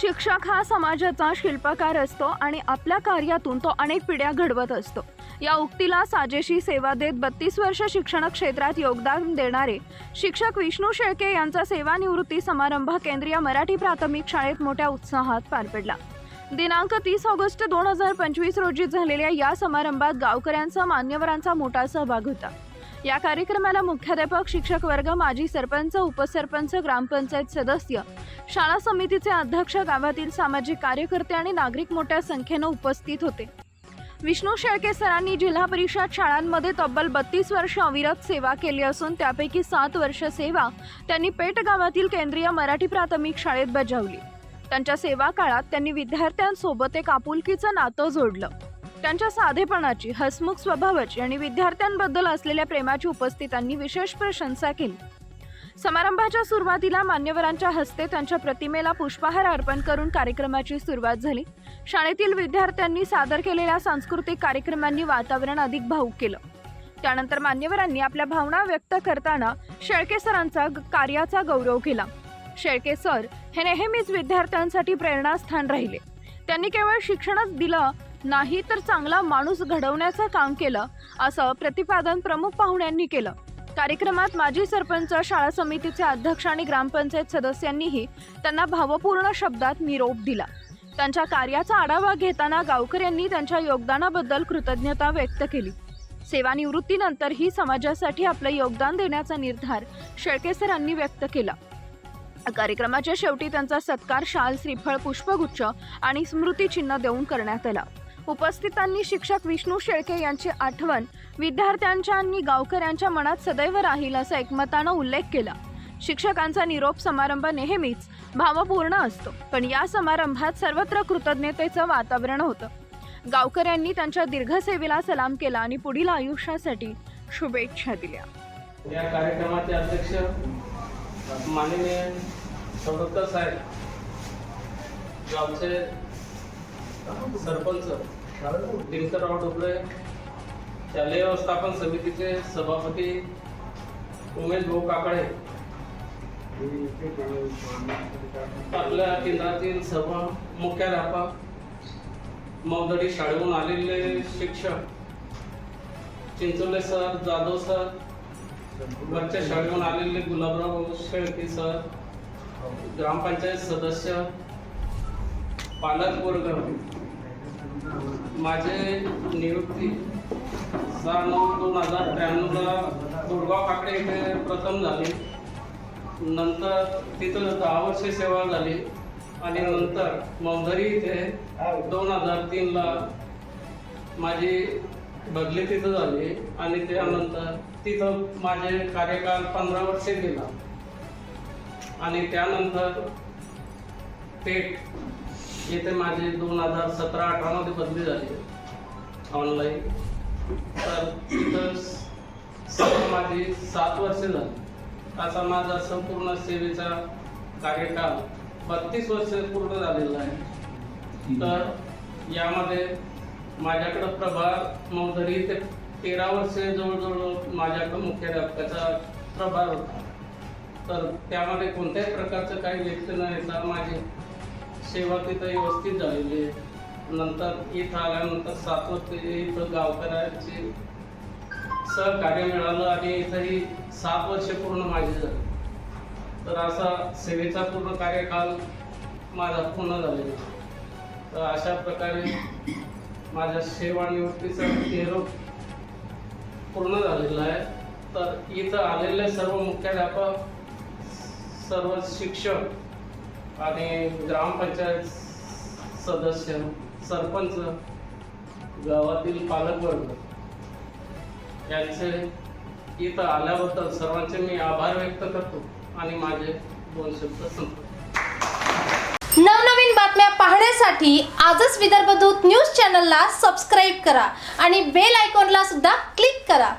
शिक्षक हा समाजाचा शिल्पकार असतो आणि आपल्या कार्यातून तो अनेक पिढ्या घडवत असतो. या उक्तीला साजेशी सेवा देत बत्तीस वर्ष शिक्षण क्षेत्रात योगदान देणारे शिक्षक विष्णू शेळके यांचा सेवानिवृत्ती समारंभ केंद्रीय मराठी प्राथमिक शाळेत मोठ्या उत्साहात पार पडला. दिनांक तीस ऑगस्ट दोन हजार पंचवीस रोजी झालेल्या या समारंभात गावकऱ्यांचा मान्यवरांचा मोठा सहभाग होता. या कार्यक्रमाला मुख्याध्यापक शिक्षक वर्ग माजी सरपंच उपसरपंच ग्रामपंचायत सदस्य शाळा समितीचे अध्यक्ष गावातील सामाजिक कार्यकर्ते आणि नागरिक मोठ्या संख्येनं उपस्थित होते. विष्णू शेळके सरांनी जिल्हा परिषद शाळांमध्ये तब्बल बत्तीस वर्ष अविरत सेवा केली असून त्यापैकी सात वर्ष सेवा त्यांनी पेठ गावातील केंद्रीय मराठी प्राथमिक शाळेत बजावली. त्यांच्या सेवा काळात त्यांनी विद्यार्थ्यांसोबत एक आपुलकीचं नातं जोडलं. त्यांच्या साधेपणाची हसमुख स्वभावाची आणि विद्यार्थ्यांबद्दल असलेल्या प्रेमाची उपस्थितांनी विशेष प्रशंसा केली. समारंभाच्या सुरुवातीला मान्यवरांच्या हस्ते त्यांच्या प्रतिमेला पुष्पहार अर्पण करून कार्यक्रमाची सुरुवात झाली. शाळेतील विद्यार्थ्यांनी सादर केलेल्या सांस्कृतिक कार्यक्रमांनी वातावरण अधिक भाऊक केलं. त्यानंतर मान्यवरांनी आपल्या भावना व्यक्त करताना शेळके सरांचा ग- कार्याचा गौरव केला. शेळके सर हे नेहमीच विद्यार्थ्यांसाठी प्रेरणास्थान राहिले. त्यांनी केवळ शिक्षणच दिलं नाही तर चांगला माणूस घडवण्याचं काम केलं असं प्रतिपादन प्रमुख पाहुण्यांनी केलं. कार्यक्रमात माजी सरपंच शाळा समितीचे अध्यक्ष आणि ग्रामपंचायत सदस्यांनीही त्यांना भावपूर्ण शब्दात निरोप दिला. त्यांच्या कार्याचा आढावा घेताना गावकऱ्यांनी त्यांच्या योगदानाबद्दल कृतज्ञता व्यक्त केली. सेवानिवृत्तीनंतरही समाजासाठी आपलं योगदान देण्याचा निर्धार शेळके सरांनी व्यक्त केला. कार्यक्रमाच्या शेवटी त्यांचा सत्कार शाल श्रीफळ पुष्पगुच्छ आणि स्मृतिचिन्ह देऊन करण्यात आला. उपस्थितांनी शिक्षक विष्णू शेळके यांची आठवण विद्यार्थ्यांच्या आणि गावकऱ्यांच्या मनात सदैव राहील असा एकमतानं उल्लेख केला. शिक्षकांचा निरोप समारंभ नेहमीच भावपूर्ण असतो पण या समारंभात सर्वत्र कृतज्ञतेचं वातावरण होतं. गावकऱ्यांनी त्यांच्या दीर्घसेवेला सलाम केला आणि पुढील आयुष्यासाठी शुभेच्छा दिल्या. या कार्यक्रमाचे अध्यक्ष माननीय सरपंच दिनकरराव डोबळे शालेय व्यवस्थापन समितीचे सभापती उमेश भाऊ काकडे. आपल्या केंद्रातील सर्व मुख्याध्यापक मौदडी शाळेहून आलेले शिक्षक चिंचोले सर जाधव सर वरच्या शाळेहून आलेले गुलाबराव शेळके सर ग्रामपंचायत सदस्य पालक वर्ग माझे नियुक्ती सहा नऊ दोन हजार त्र्याण्णवला दुर्गाव काकडे इथे प्रथम झाली. नंतर तिथं दहा वर्षे सेवा झाली. आणि नंतर मौधरी इथे दोन हजार तीनला माझी बदली तिथं झाली. आणि त्यानंतर तिथं माझे कार्यकाल पंधरा वर्षे गेला. आणि त्यानंतर पेठ येथे माझे दोन हजार सतरा अठरामध्ये बदली झाली. ऑनलाईन तर तिथं माझी सात वर्षे झाली. असा माझा संपूर्ण सेवेचा कार्यकाल बत्तीस वर्ष पूर्ण झालेला आहे. तर यामध्ये माझ्याकडं प्रभार मौधरी ते तेरा वर्षे जवळजवळ माझ्याकडं मुख्याध्यापकाचा प्रभार होता. तर त्यामध्ये कोणत्याही प्रकारचं काही व्यक्त न येता माझे सेवा तिथं व्यवस्थित झालेली आहे. नंतर इथं आल्यानंतर सात वर्ष इथं गावकऱ्यांचे सहकार्य मिळालं आणि इथंही सात वर्ष पूर्ण माझी झाली. तर असा सेवेचा पूर्ण कार्यकाल माझा पूर्ण झालेला आहे. तर अशा प्रकारे माझ्या सेवानिवृत्तीचा निरोप पूर्ण झालेला आहे. तर इथं आलेले सर्व मुख्याध्यापक सर्व शिक्षक आणि ग्रामपंचायत सदस्य सरपंच गावातील पालकवर्ग यांचे इथं आल्याबद्दल सर्वांचे मी आभार व्यक्त करतो आणि माझे दोन शब्द संपतो नवनवीन बातम्या पाहण्यासाठी आजच विदर्भ दूत न्यूज चॅनलला सबस्क्राईब करा आणि बेल आयकॉनला सुद्धा क्लिक करा.